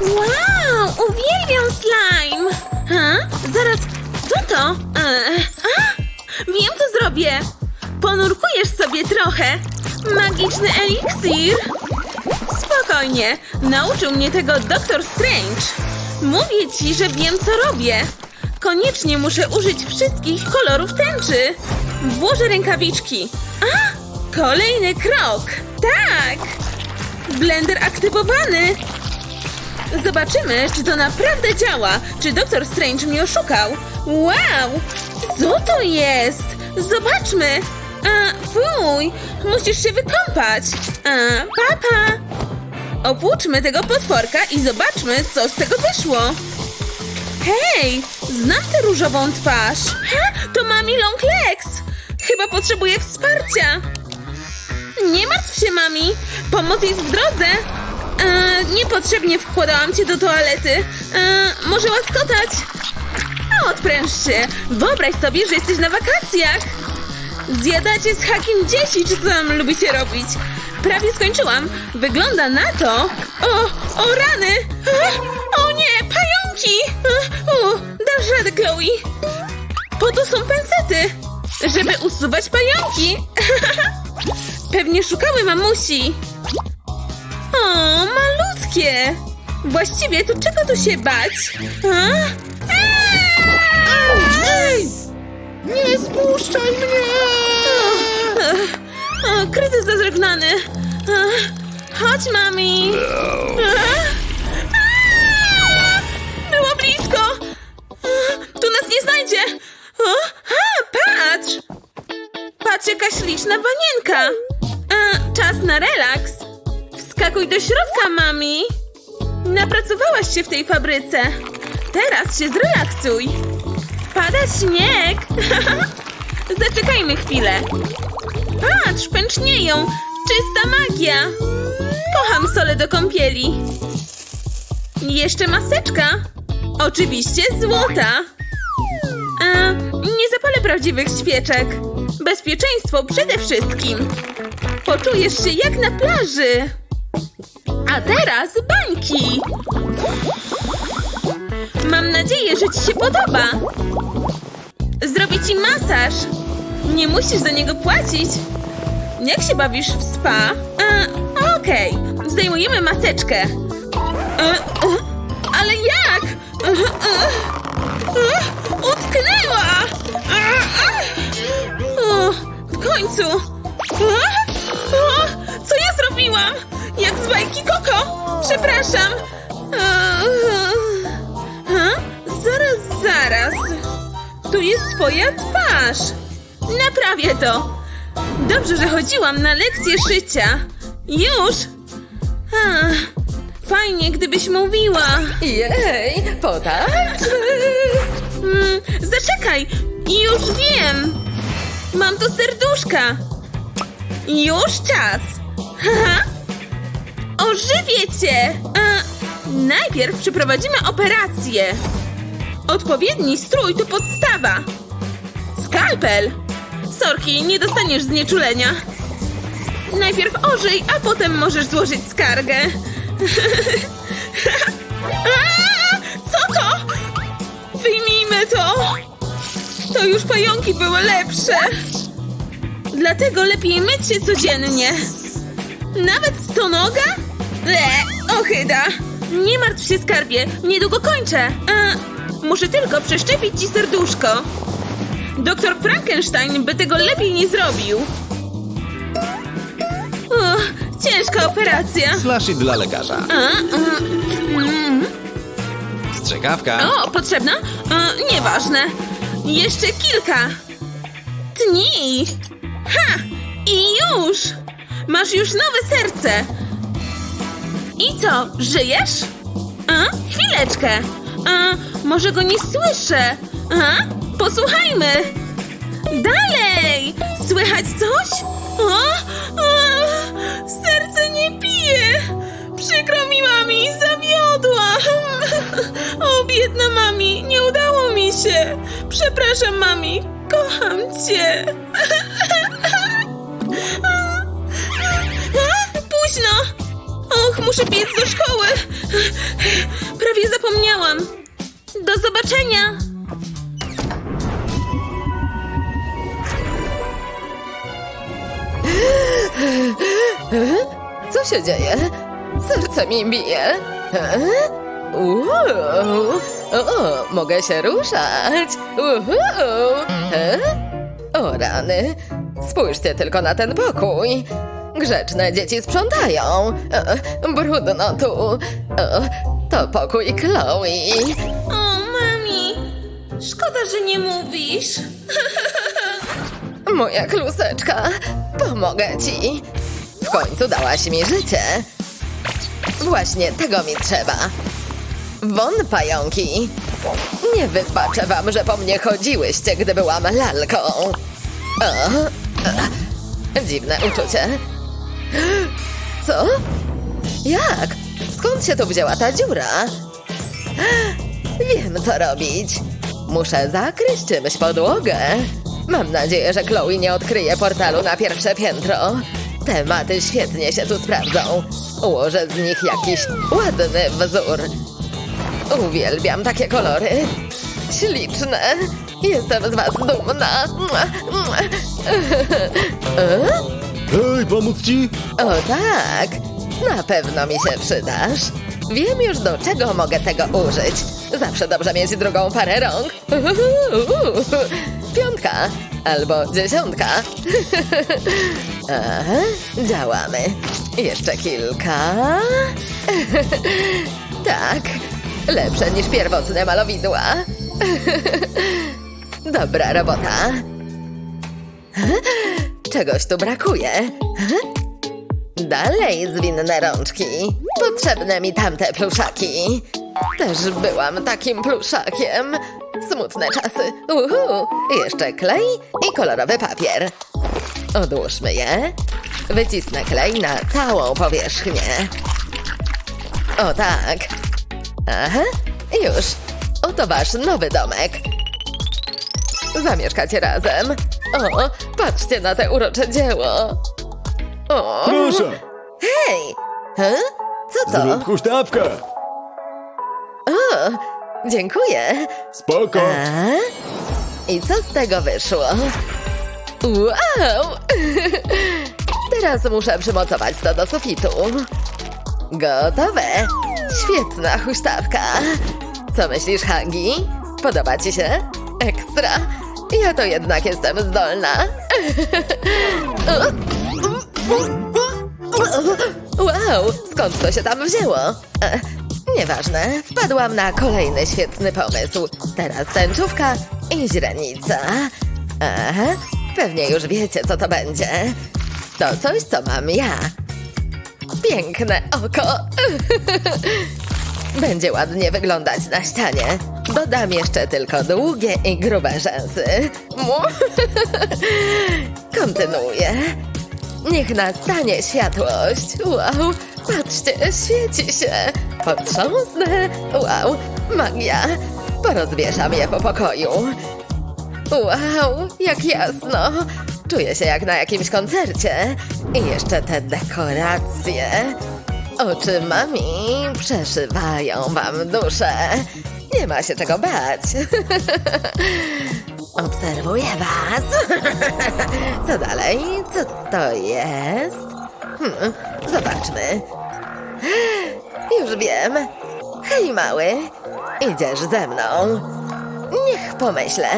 Wow, uwielbiam slime! Ha? Zaraz, co to? E, a, wiem, co zrobię! Ponurkujesz sobie trochę. Magiczny eliksir. Spokojnie, nauczył mnie tego Doktor Strange. Mówię ci, że wiem, co robię. Koniecznie muszę użyć wszystkich kolorów tęczy. Włożę rękawiczki. A, kolejny krok. Tak! Blender aktywowany. Zobaczymy, czy to naprawdę działa. Czy Doktor Strange mnie oszukał? Wow! Co to jest? Zobaczmy! A, fuj! Musisz się wykąpać! A, papa! Opłuczmy tego potworka i zobaczmy, co z tego wyszło. Hej! Znam tę różową twarz. Ha! To Mami Long Legs! Chyba potrzebuje wsparcia. Nie martw się, mami! Pomoc jest w drodze! E, niepotrzebnie wkładałam cię do toalety. E, może łaskotać? Odpręż się! Wyobraź sobie, że jesteś na wakacjach! Zjadacie z hakiem dzieci, czy co tam lubicie robić? Prawie skończyłam. Wygląda na to... O, o rany! A, o nie, pająki! O, dasz radę, Chloe! Po to są pensety, żeby usuwać pająki. Pewnie szukały mamusi. O, malutkie. Właściwie to czego tu się bać? A? Ej! Nie spuszczaj mnie! O, kryzys zażegnany. Chodź, mami. A? A! Napracowałaś się w tej fabryce. Teraz się zrelaksuj. Pada śnieg. Zaczekajmy chwilę. Patrz, pęcznieją. Czysta magia. Kocham sole do kąpieli. Jeszcze maseczka. Oczywiście złota. A, nie zapalę prawdziwych świeczek. Bezpieczeństwo przede wszystkim. Poczujesz się jak na plaży. A teraz bańki. Mam nadzieję, że ci się podoba. Zrobię ci masaż. Nie musisz za niego płacić. Jak się bawisz w spa? E, Okej, zdejmujemy maseczkę. E, e, ale jak? E, e, e, utknęła! E, e. O, w końcu! E, o, co ja zrobiłam? Jak z bajki Koko! Przepraszam! E, e, zaraz, zaraz. Tu jest twoja twarz. Naprawię to. Dobrze, że chodziłam na lekcję szycia. Już? Ach, fajnie, gdybyś mówiła. Jej, potańcz! Mm, zaczekaj, już wiem. Mam tu serduszka. Już czas. Haha. Ożywię cię. A, najpierw przeprowadzimy operację. Odpowiedni strój to podstawa. Skalpel. Sorki, nie dostaniesz znieczulenia. Najpierw ożyj, a potem możesz złożyć skargę. Co to? Wyjmijmy to! To już pająki były lepsze. Dlatego lepiej myć się codziennie. Nawet stonoga? Le, ochyda. Nie martw się, skarbie. Niedługo kończę. A, muszę tylko przeszczepić ci serduszko. Doktor Frankenstein by tego lepiej nie zrobił. Uch, ciężka operacja. Slashy dla lekarza. A, a, mm. Strzegawka. O, potrzebna? E, nieważne. Jeszcze kilka. Tnij. Ha! I już! Masz już nowe serce. I co, żyjesz? A? Chwileczkę. A, może go nie słyszę. A? Posłuchajmy. Dalej! Słychać coś? O, o, serce nie bije. Przykro mi, mami, zawiodła. O, biedna mami, nie udało mi się. Przepraszam, mami, kocham cię. Późno. Och, muszę biec do szkoły. prawie zapomniałam. Do zobaczenia! Co się dzieje? Serce mi bije. Uuu. O, mogę się ruszać. O rany. Spójrzcie tylko na ten pokój. Grzeczne dzieci sprzątają. E, brudno tu. E, to pokój Chloe. O, mami! Szkoda, że nie mówisz. Moja kluseczka, pomogę ci. W końcu dałaś mi życie. Właśnie tego mi trzeba. Won, pająki. Nie wybaczę wam, że po mnie chodziłyście, gdy byłam lalką. O, e, dziwne uczucie. Co? Jak? Skąd się tu wzięła ta dziura? Wiem, co robić. Muszę zakryć czymś podłogę. Mam nadzieję, że Chloe nie odkryje portalu na pierwsze piętro. Tematy świetnie się tu sprawdzą. Ułożę z nich jakiś ładny wzór. Uwielbiam takie kolory. Śliczne. Jestem z was dumna. E? Hej, pomóc ci? O tak, na pewno mi się przydasz. Wiem już do czego mogę tego użyć. Zawsze dobrze mieć drugą parę rąk. Piątka albo dziesiątka. Aha, działamy. Jeszcze kilka. Tak, lepsze niż pierwotne malowidła. Dobra robota. Czegoś tu brakuje. Dalej zwinne rączki. Potrzebne mi tamte pluszaki. Też byłam takim pluszakiem. Smutne czasy. Uhu. Jeszcze klej i kolorowy papier. Odłóżmy je. Wycisnę klej na całą powierzchnię. O tak. Aha, już. Oto wasz nowy domek. Zamieszkacie razem. O, patrzcie na te urocze dzieło. O, Proszę, Hej! He? Co to? zrób huśtawkę. O, dziękuję. Spoko. A? I co z tego wyszło? Wow! Teraz muszę przymocować to do sufitu. Gotowe. Świetna huśtawka. Co myślisz, Hagi? Podoba ci się? Ekstra. Ja to jednak jestem zdolna. Wow, skąd to się tam wzięło? E, nieważne, wpadłam na kolejny świetny pomysł. Teraz tęczówka i źrenica. Aha, pewnie już wiecie, co to będzie. To coś, co mam ja. Piękne oko. Będzie ładnie wyglądać na ścianie. Dodam jeszcze tylko długie i grube rzęsy. Kontynuuję. Niech nastanie światłość. Wow, patrzcie, świeci się. Potrząsnę. Wow, magia. Porozwieszam je po pokoju. Wow, jak jasno. Czuję się jak na jakimś koncercie. I jeszcze te dekoracje. Oczy mami przeszywają wam duszę. Nie ma się czego bać. Obserwuję was. Co dalej? Co to jest? Hmm, zobaczmy. Już wiem. Hej, mały. Idziesz ze mną. Niech pomyślę.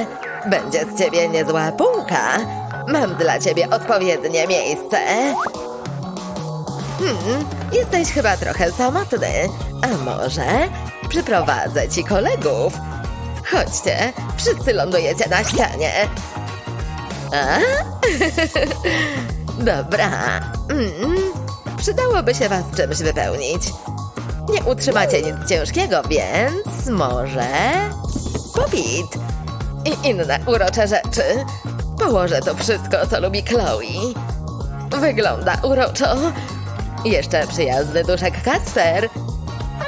Będzie z ciebie niezła półka. Mam dla ciebie odpowiednie miejsce. Hmm, jesteś chyba trochę samotny. A może przyprowadzę ci kolegów? Chodźcie, wszyscy lądujecie na ścianie. A? Dobra. Mm, przydałoby się was czymś wypełnić. Nie utrzymacie nic ciężkiego, więc może popit i inne urocze rzeczy. Położę to wszystko, co lubi Chloe. Wygląda uroczo. Jeszcze przyjazny duszek Kasper.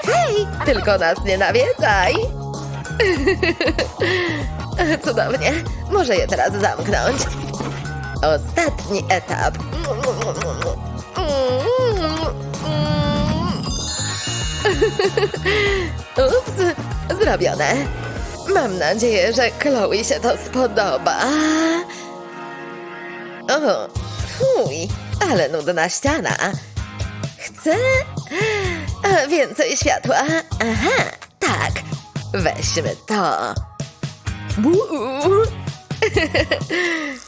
Hej, tylko nas nie nawiedzaj. Cudownie. Może je teraz zamknąć. Ostatni etap. Ups. Zrobione. Mam nadzieję, że Chloe się to spodoba. O, fuj, ale nudna ściana. Chcę więcej światła. Aha, tak. Weźmy to.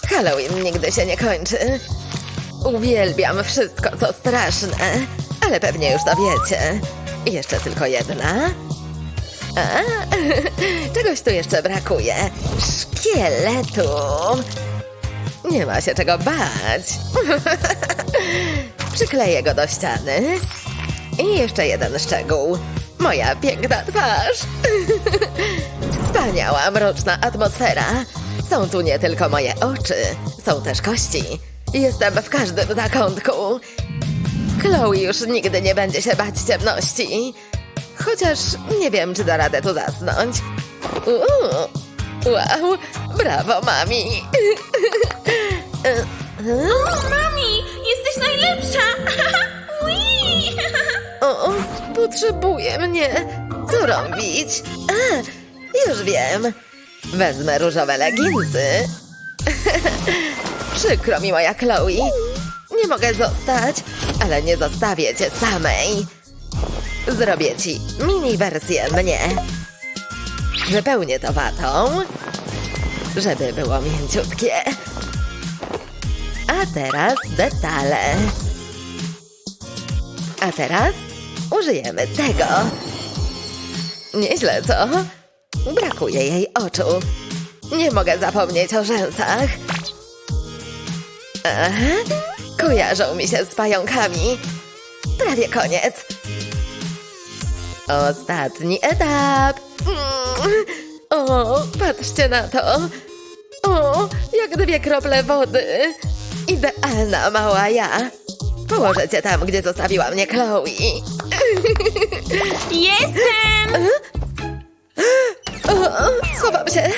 Halloween nigdy się nie kończy. Uwielbiam wszystko, co straszne, ale pewnie już to wiecie. Jeszcze tylko jedna. A, czegoś tu jeszcze brakuje. Szkieletu. Nie ma się czego bać. Przykleję go do ściany. I jeszcze jeden szczegół. Moja piękna twarz. Wspaniała, mroczna atmosfera. Są tu nie tylko moje oczy, są też kości. Jestem w każdym zakątku. Chloe już nigdy nie będzie się bać ciemności. Chociaż nie wiem, czy da radę tu zasnąć. Uuu, wow, brawo, mami. Najlepsza! Ui! O, potrzebuje mnie. Co robić? A, już wiem. Wezmę różowe leginsy. Przykro mi, moja Chloe. Nie mogę zostać, ale nie zostawię cię samej. Zrobię ci mini wersję mnie. Wypełnię to watą, żeby było mięciutkie. A teraz detale. A teraz użyjemy tego. Nieźle, co? Brakuje jej oczu. Nie mogę zapomnieć o rzęsach. Aha, kojarzą mi się z pająkami. Prawie koniec. Ostatni etap. Mm. O, patrzcie na to. O, jak dwie krople wody. Idealna mała ja. Położę cię tam, gdzie zostawiła mnie Chloe. Jestem! O, schowam się.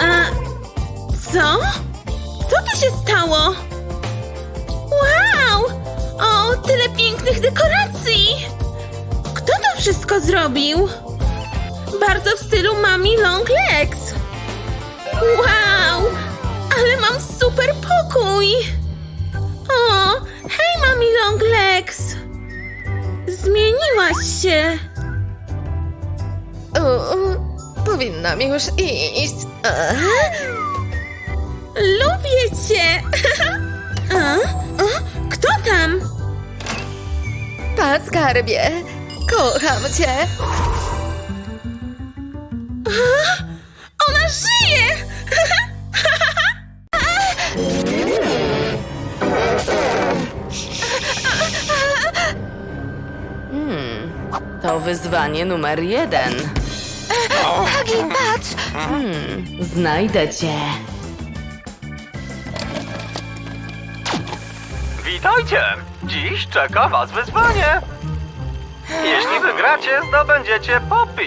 A, co? Co tu się stało? Wow! O, tyle pięknych dekoracji! Kto to wszystko zrobił? Bardzo w stylu Mami Long Legs. Wow! Ale mam super pokój! O, hej Mami Long Legs! Zmieniłaś się! O, powinnam już iść. Lubię cię! A? A? Kto tam? Pat skarbie, kocham cię. Ona żyje! To wyzwanie numer jeden. Hagi, patrz! Znajdę cię. Witajcie! Dziś czeka was wyzwanie. Jeśli wygracie, zdobędziecie Poppy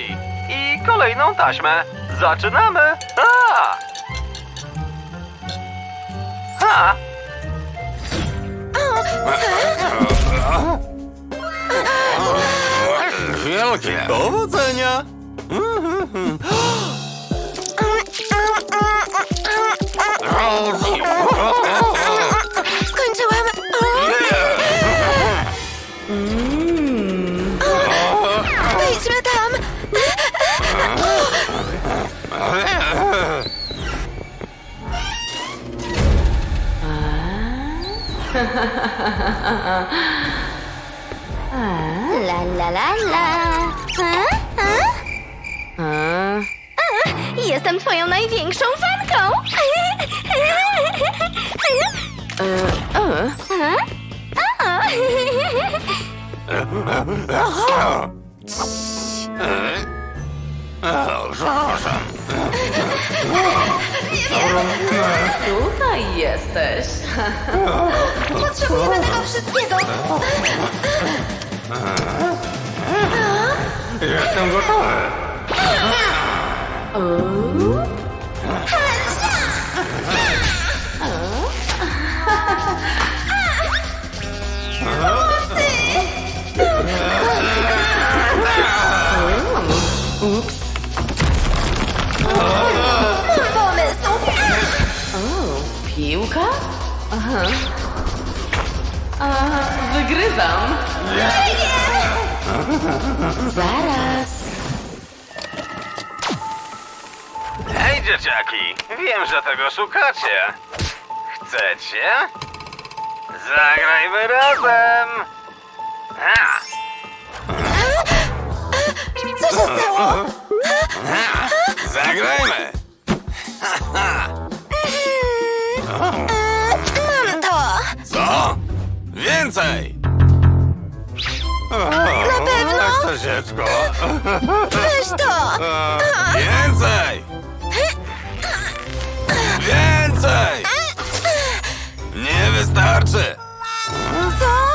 i kolejną taśmę. Zaczynamy! A! A! Wielkie! Powodzenia! Skończyłam. Wejdźmy tam. La la la la. A? A? A? Jestem twoją największą fanką. E, e, A? tutaj jesteś. Potrzebujemy tego wszystkiego. Jestem gotowy. Pomysł! O, piłka? Aha. A, wygrywam. Zaraz. Hej, dzieciaki! Wiem, że tego szukacie. Chcecie? Zagrajmy razem! A! Co się stało? Zagrajmy! Mam to! Co? Więcej! Na pewno? Weź to dziecko! Weź to! Więcej! Więcej! Nie wystarczy! Co?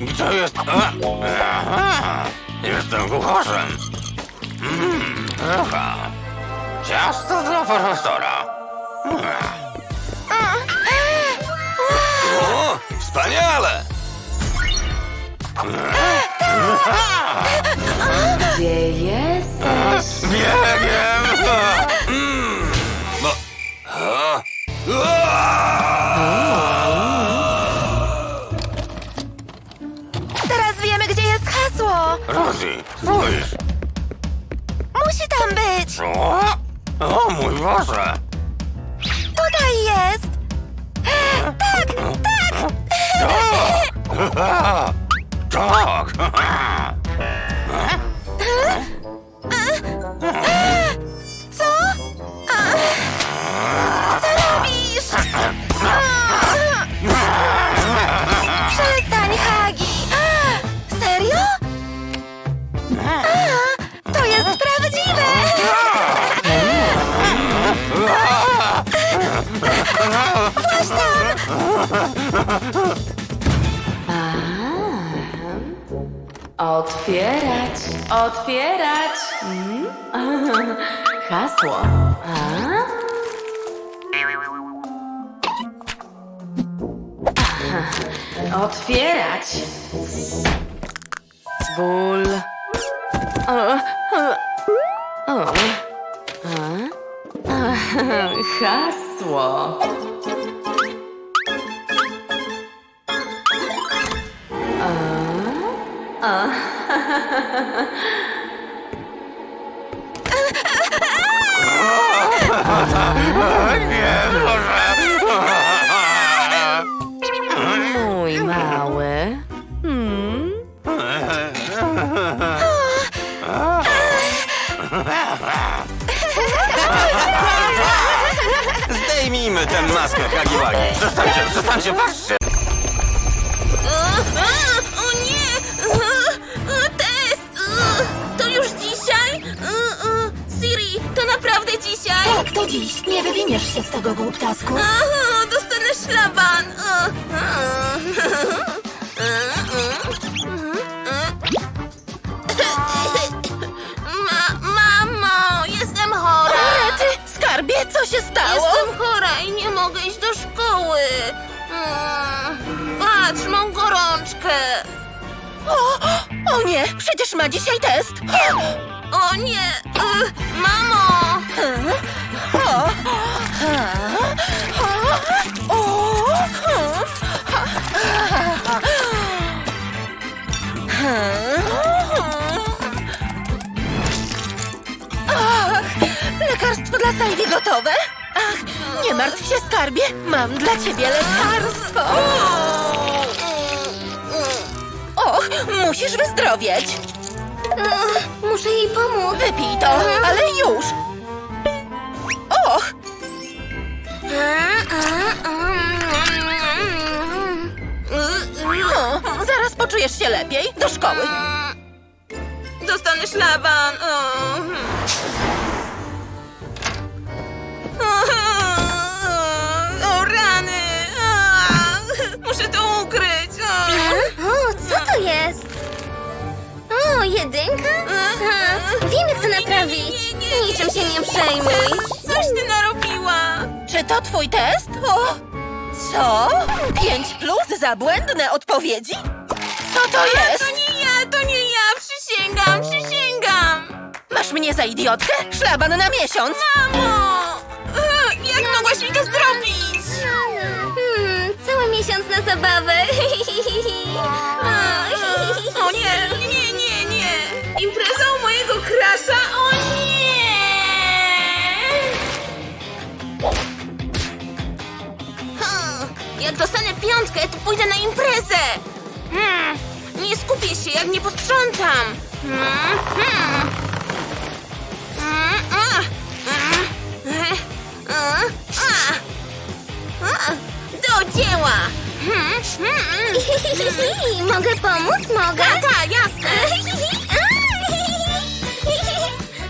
Gdzie jest... Aha, Jestem kucharzem. Mm, aha. Ciasto dla profesora. O, wspaniale! Gdzie jesteś? Biegiem! Mm, no. A, Teraz wiemy, gdzie jest hasło! Rosie, spójrz! Musi tam być! Co? O mój Boże! Tutaj jest! Tak, tak! Tak! Co? Co robisz? Przestań, Hagi! Serio? To jest prawdziwe! Właśnie Otwierać, otwierać. Mm? Hasło. A? Otwierać. Ból. O, o, o. A? Aha, Nie, Boże! Mój mały. Hmm? Zdejmijmy tę maskę, Hagiwagi! Przestańcie, przestańcie, patrzcie! Wywiniesz się z tego głuptasku. Dostanę szlaban! Ma, mamo, jestem chora! Ty, skarbie, co się stało? Jestem chora i nie mogę iść do szkoły! Mm, Patrz, mam gorączkę! O, o nie, przecież ma dzisiaj test. O nie! Y, Mamo! Lekarstwo dla Sajdy gotowe? Ach, nie martw się, skarbie, mam dla ciebie lekarstwo. Och, musisz wyzdrowieć. Muszę jej pomóc. Wypij to, ale już. O, zaraz poczujesz się lepiej. Do szkoły. Dostanę szlaban! O, o rany! Muszę to ukryć! O. Co to jest? O, jedynka? Aha, wiem jak to naprawić. Niczym się nie przejmuj. Coś ty narobiła! To twój test? O, co? Pięć plus za błędne odpowiedzi? Co to jest? To nie ja, to nie ja! Przysięgam, przysięgam! Masz mnie za idiotkę? Szlaban na miesiąc. Mamo! Jak mogłaś mi to zrobić? Hmm, cały miesiąc na zabawę. O nie, nie, nie, nie! Impreza u mojego krasza? O nie! Jak dostanę piątkę, to pójdę na imprezę! Hmm, nie skupię się, jak nie posprzątam! Hmm, hmm. Hmm, a, a, a, a. A, Do dzieła! Hmm, hmm. Mogę pomóc? Mogę? Tak, tak, jasne!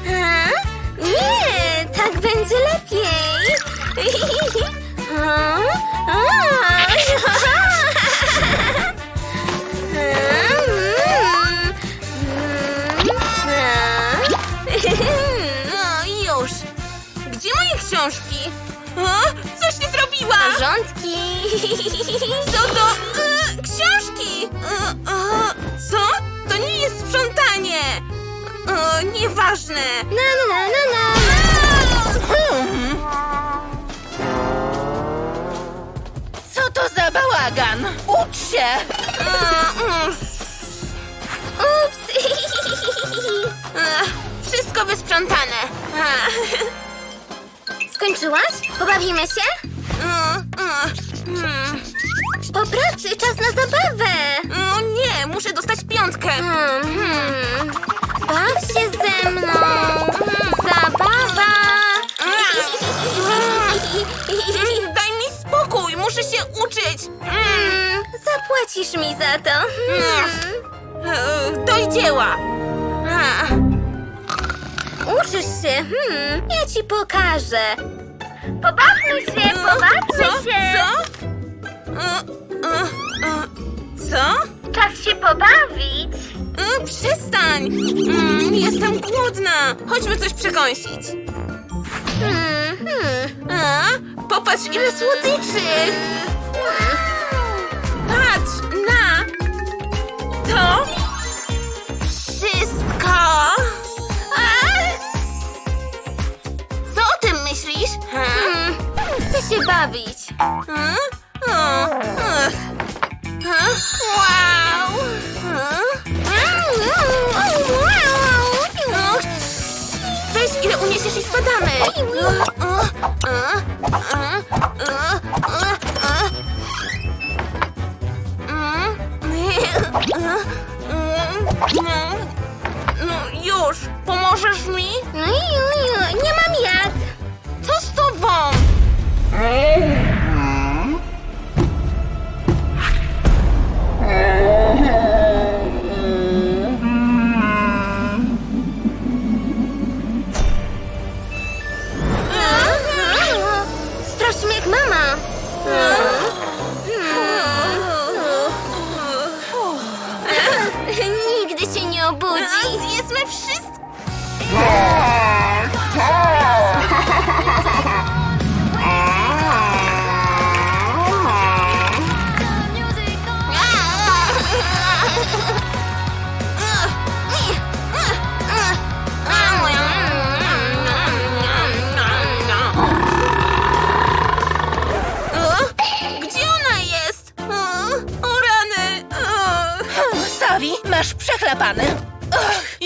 A? Nie, tak będzie lepiej. A? A? Zrobiła! Porządki. Co to? E, książki! E, e, co? To nie jest sprzątanie! E, nieważne! Na, na, na, na. Hmm. Co to za bałagan? Ucz się! E, mm, Ups. e, wszystko wysprzątane. E, Skończyłaś? Pobawimy się? Hmm. Po pracy, czas na zabawę. O nie, muszę dostać piątkę. Hmm, hmm. Baw się ze mną. Zabawa. Mm, Daj mi spokój, muszę się uczyć. Mm, Zapłacisz mi za to. Hmm. e, Do dzieła. A, Uczysz się. Hmm. Ja ci pokażę. Pobawmy się, e, pobawmy co? się. Co? E, e, e, Co? Czas się pobawić. E, Przestań! Mm, Jestem głodna. Chodźmy coś przekąsić. A, popatrz, ile słodyczy! Patrz na to się bawić. Weź ile uniesiesz i spadamy!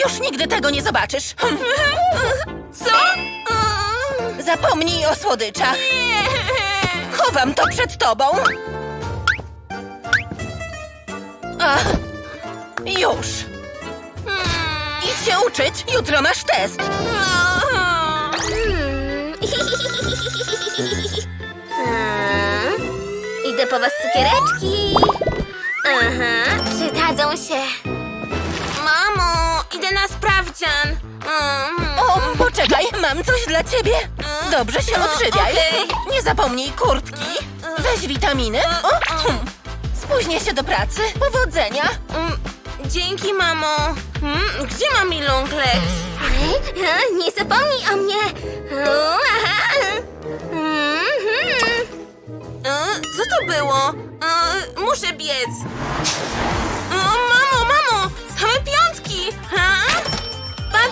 Już nigdy tego nie zobaczysz. Co? Zapomnij o słodyczach. Chowam to przed tobą. Ach, już. Idź się uczyć, jutro masz test. Idę po was cukiereczki. Aha, przydadzą się. Na sprawdzian. Mm. O, poczekaj, mam coś dla ciebie. Dobrze się odżywiaj. Okej. Nie zapomnij kurtki. Weź witaminy. O, hm. Spóźnię się do pracy. Powodzenia. Mm, Dzięki, mamo. Mm, Gdzie mam mi long legs? Ej, a, Nie zapomnij o mnie. O, aha. Mhm. E, Co to było? E, Muszę biec.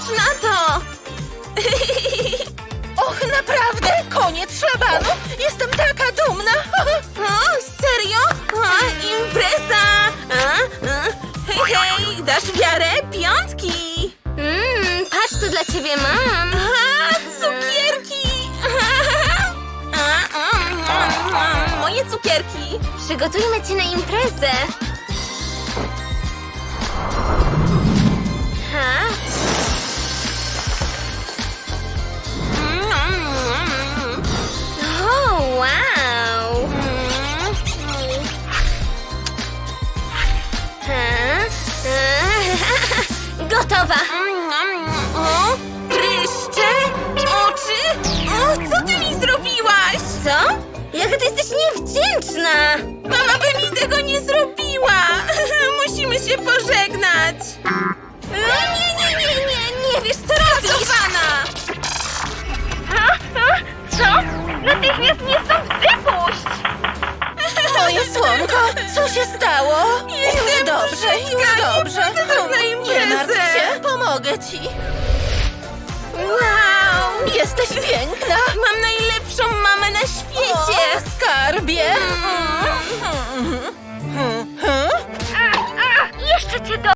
Patrz na to! Och, naprawdę? Koniec szabanu? Jestem taka dumna! O, serio? O, impreza! Hej, hej, dasz wiarę? Piątki! Mmm, patrz co dla ciebie mam. A, cukierki! A, a, a, a, Moje cukierki! Przygotujmy cię na imprezę. Ty jesteś niewdzięczna! Mama by mi tego nie zrobiła! Musimy się pożegnać! Nie, nie, nie, nie, nie, nie wiesz co robisz! Kochana! Co? Natychmiast mnie stąd wypuść! Moje słonko, co się stało? Już dobrze, już dobrze. tak na Nie martw się, pomogę ci. Wow! Jesteś piękna! Mam najlepszą mamę na świecie! O, skarbie! Mm. Hmm. A, a, jeszcze cię do...